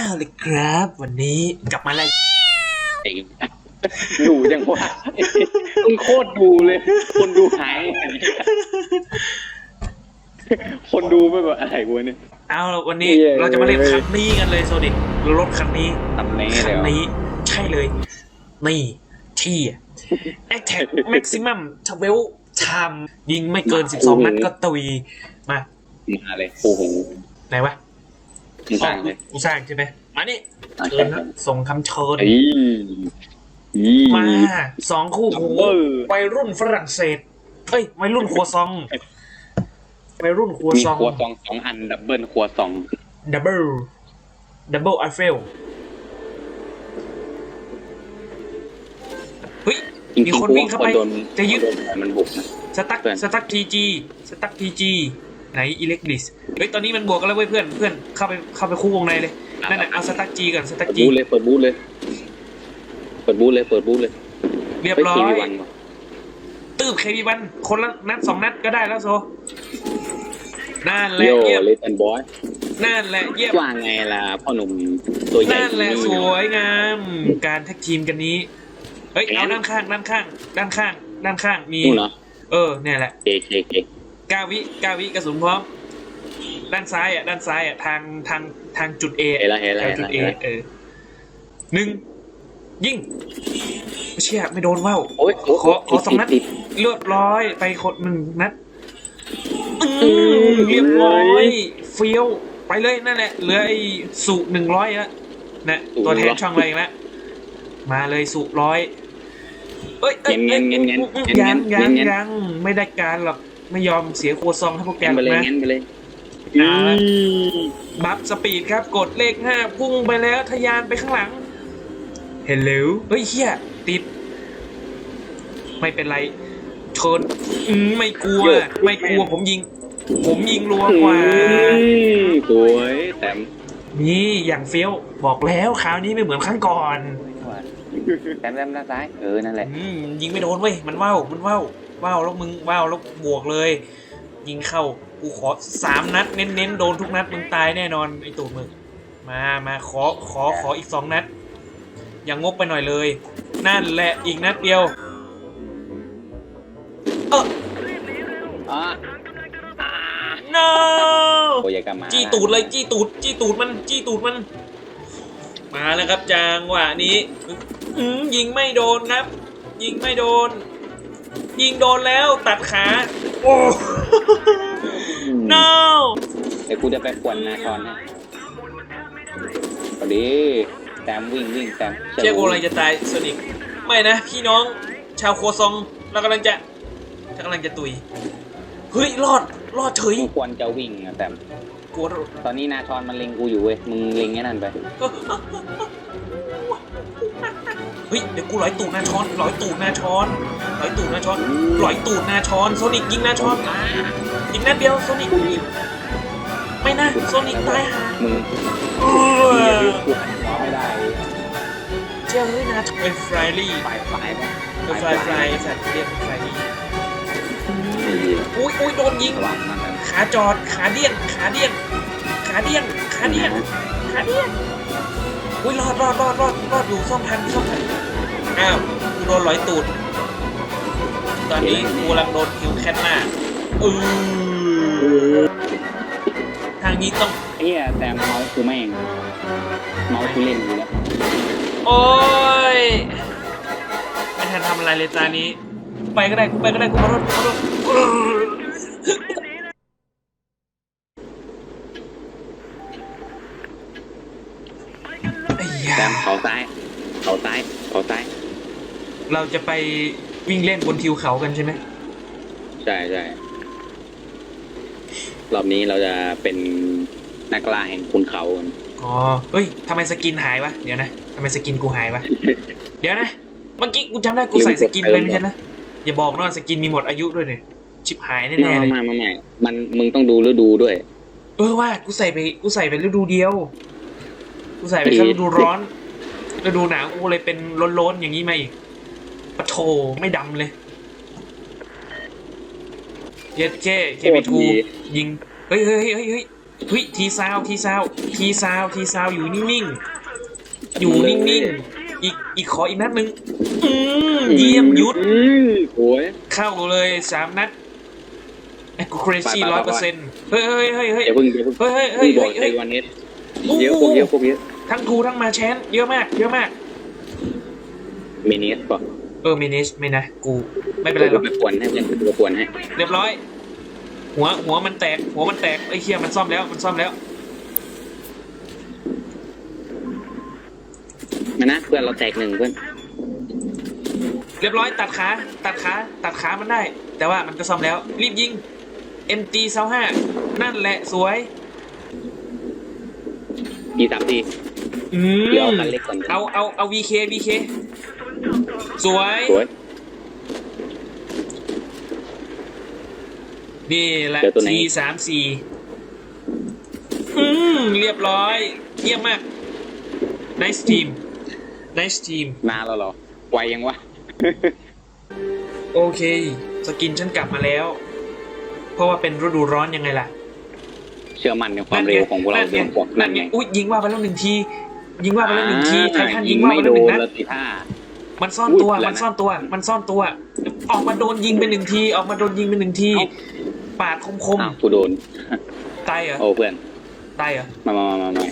เอาเลยครับ วันนี้กลับมาแล้วไอ้ดูจังว่ามึงโคตรดูเลย คนดูหาย คนดูไม่แบบอะไรกูเนี่ย เอาละวันนี้เย้ เราจะมาเล่นคันนี้กันเลยโซนิกรถคันนี้ทำนี้คัเลยนเหรอนี้ใช่เลย นี่ที่ Attack Maximum 12 Time ยิงไม่เกิน 12 นัดก็ตุยมา มาเลย โอ้โห ไหนวะ มึงสร้างเลยกูสร้างใช่ไหมมานี่อะเชิใช่ญนะส่งคำเชิญไอ้อีมาสองคู่หูเออวัยรุ่นฝรั่งเศสเอ้ยวัยรุ่นครัวซองวัยรุ่นครัวมีซองครัวซองสองอันดับเบิลครัวซองดับเบิลดับเบิลไอเฟลเฮ้ยจริงมีๆคนกูวิ่งเข้าไปโดนจะยึดโดนมันบุกนะสตั๊กเพื่อนสตั๊กทีจีสตั๊กทีจี ไหนอิเล็กดิสเฮ้ยตอนนี้มันบวกกันแล้วเว้ยเพื่อนเพื่อนเข้าไปเข้าไปคู่วงในเลยนั่นแหละเอาสตั๊กจีก่อนสตั๊กเปิดจีบูธเลยเปิดบูธเลย เปิดบูธเลยเปิดบูธเลยเรียบฮ้ร้อคียวีวันว่ะตืบเควีวันคนละนัดสองนัดก็ได้แล้วโซนั่นแหละโย่เยี่ยมเลตันบอยนั่นแหละเยี่ยมว่าไงล่ะพ่อหนุ่มตัวใหญ่นั่นแหละที่สนี่วยงามการแท็กทีมกันนี้เฮ้ยเอาด้านข้างด้านข้าง ด้านข้าง ด้านข้างมีนู่นเหรอเออเนี่ยแหละเคเคเค เก้าวิเก้าวิกระสุนพร้อม ด้านซ้ายอะด้านซ้ายอะทางทางทางจุด A เห็นแล้วเห็นแล้วทางจุด A เห็นแล้วเออหนึ่งยิงเชี่ยไม่โดนว่าว โอ้ยโอ้ยขอขอสองนัด ติดเลือดร้อยไปคนหนึ่งนัดอืมเรียบร้อยเฟี้ยวไปเลยนั่นแหละเหลือไอ้สุหนึ่งร้อยละนะ ตัวแทนช่องอะไรอีกแล้วมาเลยสุร้อยเอ้ยเอ้ยเงี้ยเงี้ยเงี้ยเงี้ย ยังเงี้ยยังเงี้ยยังไม่ได้การหรอก ไม่ยอมเสียครัวซองให้พวกแกงั้นหรไปอกเลยนะงั้นไปเลยอ่าอืมบัฟสปีดครับ กดเลขห้าพุ่งไปแล้วทะยานไปข้างหลังเห็นหรือเฮ้ยเฮียติด ไม่เป็นไรชนอืมไม่กลัว ไม่กลัวผมยิง ผมยิงรัวกว่าอืมสวยแต่นี่อย่างเฟี้ยวบอกแล้วคราวนี้ไม่เหมือนครั้งก่อนแต้มแต้มด้านซ้ายเออนั่นแหละ อืมยิงไม่โดนเว้ยมันว่าวมันว่าว ว่าวแล้วมึงว่าวแล้วบวกเลย ยิงเข้ากูขอสามนัดเน้นๆโดนทุกนัดมึงตายแน่นอนไอ้ตูดมึงมามาขอขอขออีกสองนัด อย่างงกไปหน่อยเลย นั่นแหละอีกนัดเดียวเอออะ no โอ้ยอยากลับมาจี้ตูดเลยจี้ตูดจี้ตูดมันจี้ตูดมัน มาแล้วครับจางหวะนี้อืมยิงไม่โดนครับ ยิงไม่โดน ยิงโดนแล้วตัดขา โอ้อืม no เดี๋ยวกูจะไปขวนนาคอนให้พอดีแต้มวิ่งวิ่งแต้มเจ้ากูกำลังจะตายโซนิกไม่นะ พี่น้องชาวโคซองเรากำลังจะเรากำลังจะตุย เฮ้ย รอด รอดเฉยมึงควรจะวิ่งนะแต้ม กลัวตอนนี้นาคอนมันเล็งกูอยู่เว้ย มึงเล็งไอ้นั่นไป เฮ้ยเดี๋ยวกูร้อยตูดหน้าช้อนร้อยตูดหน้าช้อนร้อยตูดหน้าช้อนร้อยตูดหน้าช้อนโซนิกยิงหน้าช้อนอ่ายิงนัดเดียวโซนิกไม่นะโซนิกตายหามึงเอมึงอย่าอดื้อกูหันหัวไม่ได้เจ้าเฮ้ยนะเป็นฟรายลี่ฝ่ายฝ่ายป่ะเป็นฟรายฟรายสัตว์เรียกฟรายลี่อุ้ยอุ้ยโดนยิงระวังมันนะ ขาจอดขาเดี้ยนขาเดี้ยนขาเดี้ยนขาเดี้ยนขาเดี้ยนอุ้ยรอดรอดรอดรอดรอดอยู่ซ่อมทันซ่อมทันอ้าวกูโดนร้อยตูด ตอนนี้กูกำลังโดนคิวแคทหน้าเออทางนี้ต้องเฮียแต่เมาส์กูแม่งเมาส์กูเล่นอยู่แล้วโอ้ยไม่ทันทำอะไรเลยตานี้ ไปก็ได้กูไปก็ได้กูขอโทษกูขอโทษไอ้ยา แต่ เขาซ้าย เขาซ้าย เขาซ้าย เราจะไปวิ่งเล่นบนทิวเขากันใช่ไหมใช่ใช่รอบนี้เราจะเป็นนักล่าแห่งคุณเขากันอ๋อเฮ้ยทำไมสกินหายวะ เดี๋ยวนะทำไมสกินกูหายวะ เดี๋ยวนะ เมื่อกี้กูจำได้กูใส่สกินไปไม่ใช่นะ อย่าบอกนะว่าสกินมีหมดอายุด้วยเนี่ยชิบหายแน่ไม่ๆเลยไม่ไม่ไม่มันมึงต้องดูฤดูด้วย เออว่ากูใส่ไปกูใส่ไปฤดูเดียว กูใส่ไปแค่ฤดูร้อน ฤดูหนาวกูเลยเป็นร้อนๆอย่างนี้มาอีกปะโถไม่ดำเลยเย็ดเจ้เคโคบีตรทูดียิง เฮ้ยเฮ้ยเฮ้ยเฮ้ยเฮ้ยทีซาวทีซาวทีซาวทีซาวอยู่นิ่งๆ อยู่นิ่งๆ อีกอีกขออีกนัดหนึ่งอืมเยี่ยมยุดอืมโอ้ยเข้าเลยสามนัดไอ้กูเครซี่ไปร้อยไปเปอร์เซ็นต์เฮ้ยเฮ้ยเฮ้ยเฮ้ยเดี๋ยวเพิ่งเดี๋ยวเพิ่งเฮ้ยเฮ้ยเพิ่เฮ้งยบอกเฮ้ยไอ้เฮ้ยวันนี้เยอะพวกเยอะพวกเยอะ ทั้งทูทั้งมาแชนเยอะมาก เยอะมาก มินิสป่ะเออเมเนจไม่นะกูไม่เป็นไรหรอกไปกวนให้เพื่อนไปกวนให้ เรียบร้อย หัวหัวมันแตก หัวมันแตกไอ้เคียมันซ่อมแล้วมันซ่อมแล้วมานะเพื่อนเราแตกหนึ่งเพื่อนเรียบร้อยตัดขาตัดขาตัดขามันได้ แต่ว่ามันก็ซ่อมแล้ว รีบยิง MG เซาห้านั่นแหละสวยอีสามที อืมเดี๋ยวเอาคันเล็กก่อนเอาเอาเอา VK VK สวย สวย นี่แหละเดี๋ยวตัวไหน T สามสี่อืมเรียบร้อย เยี่ยมมาก nice team nice team นานแล้วเหรอ ไวยังวะ โอเค สกินฉันกลับมาแล้ว เพราะว่าเป็นฤดูร้อนยังไงล่ะ เชื่อมั่นในความเร็วของพวกเรานั่นเดี๋ไงยวบอกนั่นั่นนไงไงอุ้ยยิงว่าไปแล้วหนึ่งทียิงว่าไปแล้วหนึ่งทีไททันยิงยิว่าไม่ไปโดแล้วหนึ่งนัดนแล้วสิท่ามันซ่อนอุ๊ยตัวแล้วนะมันซ่อนตัว มันซ่อนตัว ออกมาโดนยิงไปหนึ่งที ออกมาโดนยิงไปหนึ่งทีเอ้าปาดคมอ้าวกูโดนๆตายเหรอโอ้เพื่อนตายเหรอมามามามามา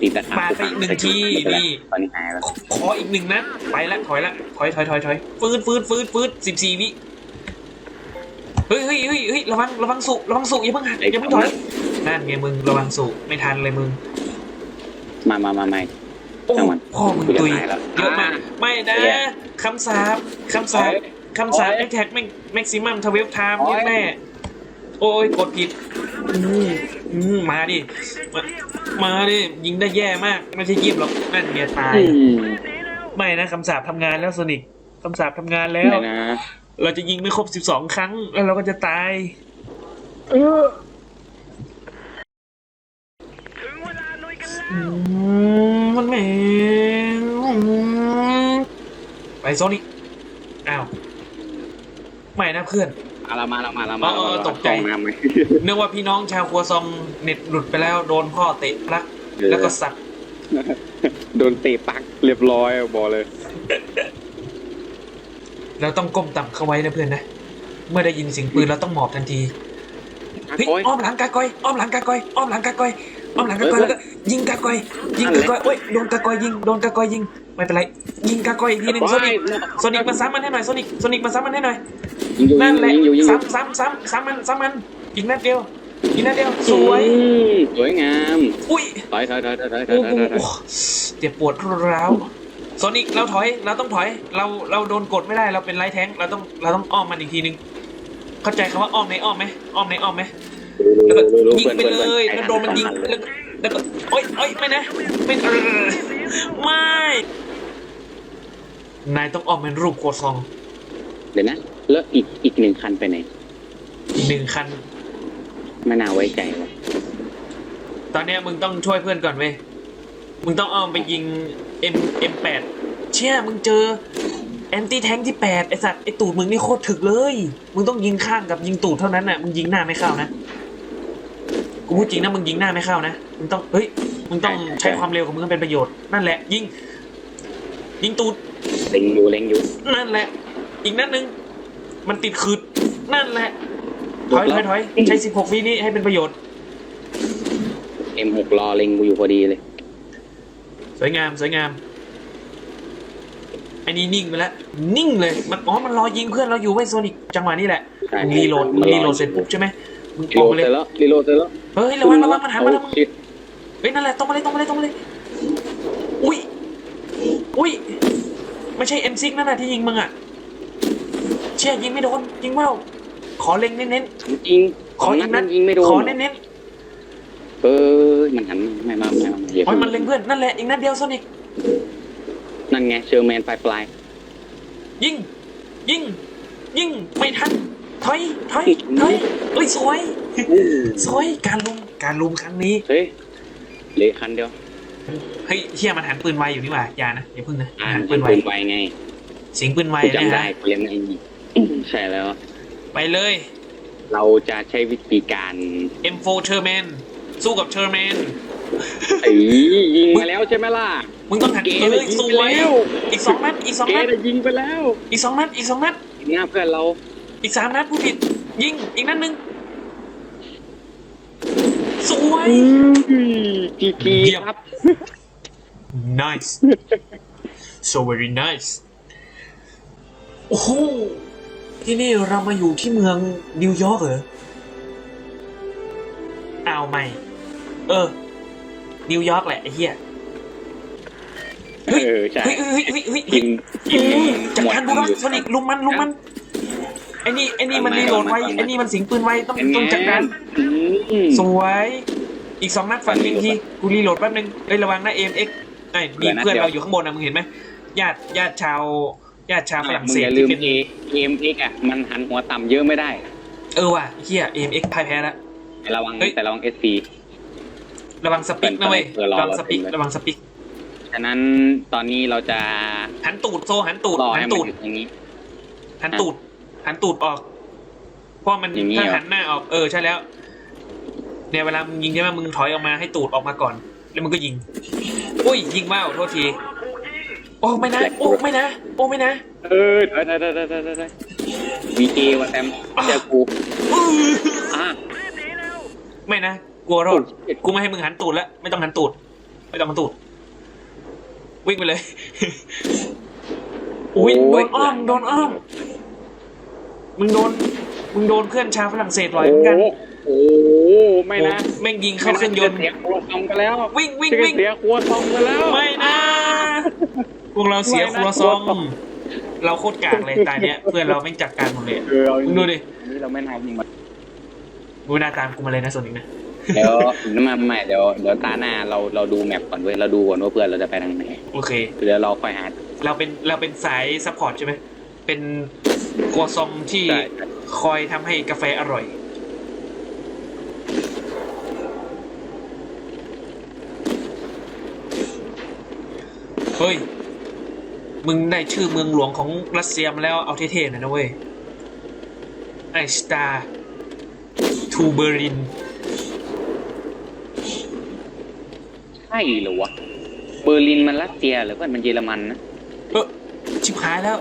ตีตะขาบปาดไปอีกหนึ่งทีไม่เป็ไรนี่ตอนนี้หายแล้วขอขออีกหนึ่งนัดไปละถอยละถอยถอยถอยถอยฟืดฟืดฟืดฟืดสิบสี่วิเฮ้ยเฮ้ยเฮ้ยเฮ้ยระวังระวังสุระวังสุอย่าเพิ่งหันอย่าเพิ่งถอย นั่นไงมึงระวังสุไม่ทันเลยมึง มามามามาโอ้จังหวะพ่อมึงกูจะตุยตายแล้วเยอะมากอ่าไม่นะเหี้ยคำสาปคำสาปโอ๊ยคำสาปโอ๊แอยคแท็กแม็กซิมัมทเวลไทม์โอ๊ยแม่โอ้ยกดผิดอืมอืมมาดิมามาดิ ยิงได้แย่มาก ไม่ใช่ยิบหรอก นั่นเมียตายอืมไม่นะคำสาปทำงานแล้วโซนิกคำสาปทำงานแล้วไม่นะเราจะยิงไม่ครบสิบสองครั้ง แล้วเราก็จะตายอืม มันแหมไปโซนิกอ้าวไม่นะเพื่อนเอาละมาละมาละมาเออเออตกใจน้ำไหมนึกว่าพี่น้องชาวครัวซองเน็ตหลุดไปแล้วโดนพ่อเตะลักเออแล้วก็สัตว์โดนเตะปักเรียบร้อยบอกเลยเราต้องก้มต่ำเข้าไว้นะเพื่อนนะ เมื่อได้ยินเสียงปืนเราต้องหมอบทันทีเฮ้ยโอ๊ยอ้อมหลังกากอยอ้อมหลังกากอยอ้อมหลังกากอยอ้อมหลังกากอยแล้วก็ ยิงกากอย ยิงกากอยโอ้ยโดนกากอยยิงโดนกากอยยิงไม่เป็นไรยิงกากอยอีกทีหนึ่งโซนิกโซนิกมาซ้ำมันให้หน่อยโซนิกโซนิกมาซ้ำมันให้หน่อยยิงอยู่นั่นแหละยิงอยู่ยิงอยู่ซ้ำซ้ำซ้ำซ้ำมันซ้ำมันอีกนัดเดียวอีกนัดเดียวสวยอืมสวยงามอุ้ยถอยถอยถอยถอยถอยถโอ้อยโหถอยถอยเจ็บปวดร้าวโซนิกเราถอยเราต้องถอยเราเราโดนกดไม่ได้เราเป็นไลท์แทงค์เราต้องเราต้องอ้อมมันอีกทีนึงเข้าใจคำว่าอ้อมในอ้อมไหมอ้อมในอ้อมไหมแล้วก็รู้รู้รู้ยิงไปพื่อนเลพื่อยแล้วโดนมันยิงให้แล้วก็ แล้วก็โอ๊ยโอ๊ยไม่นะไม่เออไม่ นายต้องอ้อมเป็นรูปโคซองเดี๋ยวนะ แล้วอีกอีกหนึ่งคันไปไหนอีกหนึ่งคัน ไม่น่าไว้ใจว่ะตอนเนี้ยมึงต้องช่วยเพื่อนก่อนเว้ย มึงต้องอ้อมไปยิง M M8 เชี่ยมึงเจอแอนตี้แทงที่แปดไอสัตว์ไอตูดมึงนี่โคตรถึกเลย มึงต้องยิงข้างกับยิงตูดเท่านั้นน่ะ มึงยิงหน้าไม่เข้านะ กูพูดจริงนะมึงยิงหน้าไม่เข้านะมึงต้องเฮ้ยมึงต้องใช้ความเร็วของมึงให้เป็นประโยชน์นั่นแหละ ยิงยิงตูดเล็งอยู่เล็งอยู่นั่นแหละ อีกนัดหนึ่งมันติดขืดนั่นแหละถอยถอยถอยใช้สิบหกวินี้ให้เป็นประโยชน์เอ็มหกรอเล็งกูอยู่พอดีเลย สวยงามสวยงามไอ้นี่นิ่งไปแล้วนิ่งเลยมันอ๋อมันรอยิงเพื่อนเราอยู่ไว้โซนิกจังหวะนี้แหละใช่มึงรีโหลดมึงมันรอรีโหลดเสร็จปุ๊บใช่ไหม มึงรีอโหอกลมาดเลยเสร็จแล้วรีโหลดเสร็จแล้วเฮ้ยระวังระวังมันหันมาแล้วมึงชิดเฮ้ยนั่นแหละตรงมาเลยตรงมาเลยตรงมาเลย อุ้ย อุ้ย ไม่ใช่เอ็มซิกนั่นแหละที่ยิงมึงอะ เชี่ยยิงไม่โดนยิงเปล่าขอเล็งเน้นยิงๆขออีกนัดยิงไม่โดนขอเน้นเออมันหันไม่มาไม่มาอย่าๆโอ้ยมันเล็งเพื่อนนั่นแหละอีกนัดเดียวโซนิกนั่นไงเชอร์แมนปลายปลายยิง ยิง ยิงไม่ทัน ถอยถอยถอยเอ้ยสวยสวยการลุมการลุมครั้งนี้เฮ้ยเหลือคันเดียวเฮ้ยเฮียมันหันปืนไวอยู่นี่หว่าอย่านะอย่าพึ่งนะอ่าหันปืปืนนไวไวไงเสียงปืนไวกูนะจำได้ฮะกูเรียนไอ้นี่ใช่แล้ว ไปเลย เราจะใช้วิธีการ M4 t e r m a n สู้กับเชอร์แมนไอ้ยิงมาแล้วใช่ไหมล่ะมึงต้องหันเก๋เอ้เลยยยิงสไปวยแล้วอีกสองนัดอีกสองเกนัดได้ยิงไปแล้ว อีกสองนัดอีกสองนัดหน้าเพื่อนเรา อีกสามนัดผู้ผิด ยิงอีกนัดหนึ่งสวยจีจีเยี่ยม ครับ nice so very nice โอ้โหที่นี่เรามาอยู่ที่เมืองนิวยอร์กเหรออ้าวไม่ เออ นิวยอร์กแหละไอ้เหี้ยเออใช่เฮ้ยเฮ้ยเฮ้ยเฮ้ยกิเฮ้ยนกินอืมจัดการหมดูดรักโซนิกลุมมันลุมมัน ไอ้นี่ไอ้นี่มันรีโหลดไวไอ้นี่มันสิงปืนไวต้องต้องจัดการอืมสวย อีกสองนัดฟันยิงทีกูรีโหลดแป๊บนึงเอ้ยระวังนะเอ็มเอ็กไอ้นี่เดี๋ยวนะเพื่อนเดี๋ยวเราอยู่ข้างบนนะมึงเห็นไหมญาติญาติชาวญาติชาวฝรั่งมึงเศอสย่าลืที่มเป็นเอเอ็มเอ็กอะมันหันหัวต่ำเยอะไม่ได้ เออว่ะเฮียเอ็มเอ็กพ่ายแพ้แล้วแต่ระวังเฮ้ยแต่ระวังเอสซีระวังสปิกนะเว้ยเออรอระวังสปิกรอระวังสปิกฉะนั้นตอนนี้เราจะหันตูดโซหันตูดรอหัให้นมันตูดหยุดอย่างนี้หันตูด หันตูดออกเพราะมันอย่างนี้ถ้าเหรอ หันหน้าออกเออใช่แล้วเนี่ยเวลามึงยิงใช่ไหมมึงถอยออกมาให้ตูดออกมาก่อน แล้วมึงก็ยิงอุ้ยยิงว่าวโทษที โอ้ไม่นะโอ้ไม่นะโอ้ไม่นะเออได้ได้ได้ได้ได้ได้วีเจว่ะแซมเจอกูอื้ออะ ไม่นะกลัวรอดโอ้กูไม่ให้มึงหันตูดแล้วไม่ต้องหันตูด ไม่ต้องหันตูด วิ่งไปเลยอุ้ยโดนอ้อมโดนอ้อม มึงโดน มึงโดนเพื่อนชาวฝรั่งเศสลอยเหมือนกัน โอ้โหไม่นะโอ้แม่งยิงเข้าเครื่องยนต์ เสียครัวซองไปแล้ววิ่งวิ่งวิ่งเสียครัวซองไปแล้ว ไม่นะ พวกเราเสียไม่คนะรัวซองครัวซอง เราโคตรกากเลยตายเนี้ย เพื่อนเราไม่งจัดการหมดเลยเออเอามึงดูดิ นี่เราไม่น่ายิงมันมึงหน้าตามกูมาเลยนะส่วนนี้นะเดี๋ยวน้ำมันใหม่เดี๋ยวเดี๋ยวตาหน้าเราเราดูแมปก่อนเว้ยเราดูก่อนว่าเพื่อนเราจะไปทางไหน โอเค เดี๋ยวเราค่อยหา เราเป็นเราเป็นสายซัพพอร์ตใช่ไหมเป็น ครัวซองที่ใช่คอยทำให้กาแฟอร่อย เฮ้ย มึงได้ชื่อเมืองหลวงของรัสเซียมาแล้วเอาเท่ๆหน่อยนะเว้ย ไอสตาร์ทูเบอร์ลิน ใช่เหรอวะเบอร์ลินมันรัสเซียหรือว่ามันเยอรมันนะ เออชิบหายแล้ว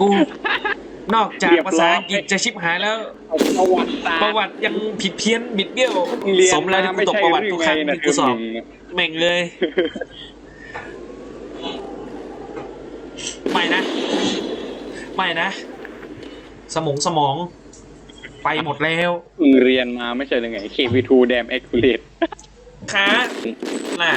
กู นอกจากเรียบร้อยภาษาอังกฤษจะชิบหายแล้ว ประวัติศาสตร์ประวัติยังผิดเพี้ยนบิดเบี้ยวเรียนสมแล้วที่กูตกประวัติทุกครั้งที่กูสอบแม่งเลย ไม่นะ ไม่นะ สมองสมอง ไปหมดแล้วมึงเรียนมาไม่ใช่หรือไง KV2 Damn Accurate ขาน่ะ